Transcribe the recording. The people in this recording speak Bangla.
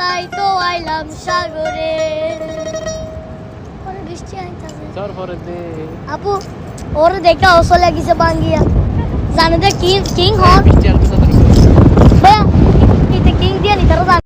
তাই তো আইলাম সাগরে। পরে বৃষ্টি আইতাছে। তারপরে দে। আপু ওরে দেখা অসল লাগিছে বাঙ্গিয়া। জানে দে কি কিং হক